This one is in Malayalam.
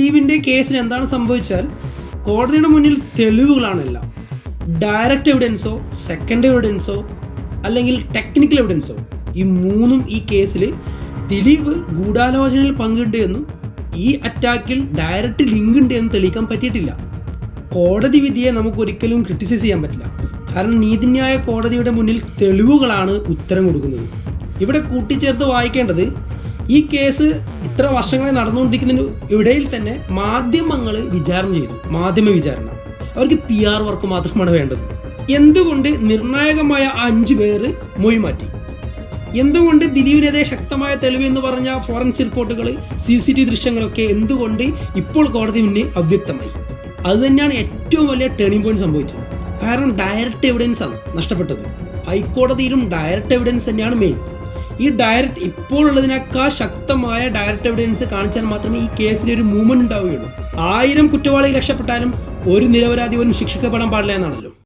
ദിലീപിന്റെ കേസിൽ എന്താണ് സംഭവിച്ചാൽ കോടതിയുടെ മുന്നിൽ തെളിവുകളാണെല്ലാം. ഡയറക്റ്റ് എവിഡൻസോ സെക്കൻഡ് എവിഡൻസോ അല്ലെങ്കിൽ ടെക്നിക്കൽ എവിഡൻസോ ഈ മൂന്നും ഈ കേസിൽ ദിലീപ് ഗൂഢാലോചനയിൽ പങ്കുണ്ട് ഈ അറ്റാക്കിൽ ഡയറക്റ്റ് ലിങ്ക് ഉണ്ട് എന്ന് തെളിയിക്കാൻ പറ്റിയിട്ടില്ല. കോടതി വിധിയെ നമുക്ക് ഒരിക്കലും ക്രിട്ടിസൈസ് ചെയ്യാൻ പറ്റില്ല. കാരണം നീതിന്യായ കോടതിയുടെ മുന്നിൽ തെളിവുകളാണ് ഉത്തരം കൊടുക്കുന്നത്. ഇവിടെ കൂട്ടിച്ചേർത്ത് വായിക്കേണ്ടത് ഈ കേസ് ഇത്ര വർഷങ്ങളെ നടന്നുകൊണ്ടിരിക്കുന്നതിന് ഇടയിൽ തന്നെ മാധ്യമങ്ങൾ വിചാരണ ചെയ്തു. മാധ്യമ വിചാരണ. അവർക്ക് പി ആർ വർക്ക് മാത്രമാണ് വേണ്ടത്. എന്തുകൊണ്ട് നിർണായകമായ അഞ്ച് പേര് മൊഴി മാറ്റി? എന്തുകൊണ്ട് ദിലീപിനെതിരെ ശക്തമായ തെളിവ് എന്ന് പറഞ്ഞ ഫോറൻസിക് റിപ്പോർട്ടുകൾ സി സി ടി ദൃശ്യങ്ങളൊക്കെ എന്തുകൊണ്ട് ഇപ്പോൾ കോടതി മുന്നിൽ അവ്യക്തമായി? അത് തന്നെയാണ് ഏറ്റവും വലിയ ടേണിംഗ് പോയിന്റ് സംഭവിച്ചത്. കാരണം ഡയറക്റ്റ് എവിഡൻസ് ആണ് നഷ്ടപ്പെട്ടത്. ഹൈക്കോടതിയിലും ഡയറക്റ്റ് എവിഡൻസ് തന്നെയാണ് മെയിൻ ഈ ഡയറക്റ്റ് ഇപ്പോഴുള്ളതിനേക്കാൾ ശക്തമായ ഡയറക്റ്റ് എവിഡൻസ് കാണിച്ചാൽ മാത്രമേ ഈ കേസിൽ ഒരു മൂവ്മെന്റ് ഉണ്ടാവുകയുള്ളൂ. ആയിരം കുറ്റവാളികൾ രക്ഷപ്പെട്ടാലും ഒരു നിരപരാധി പോലും ശിക്ഷിക്കപ്പെടാൻ പാടില്ല എന്നാണല്ലോ.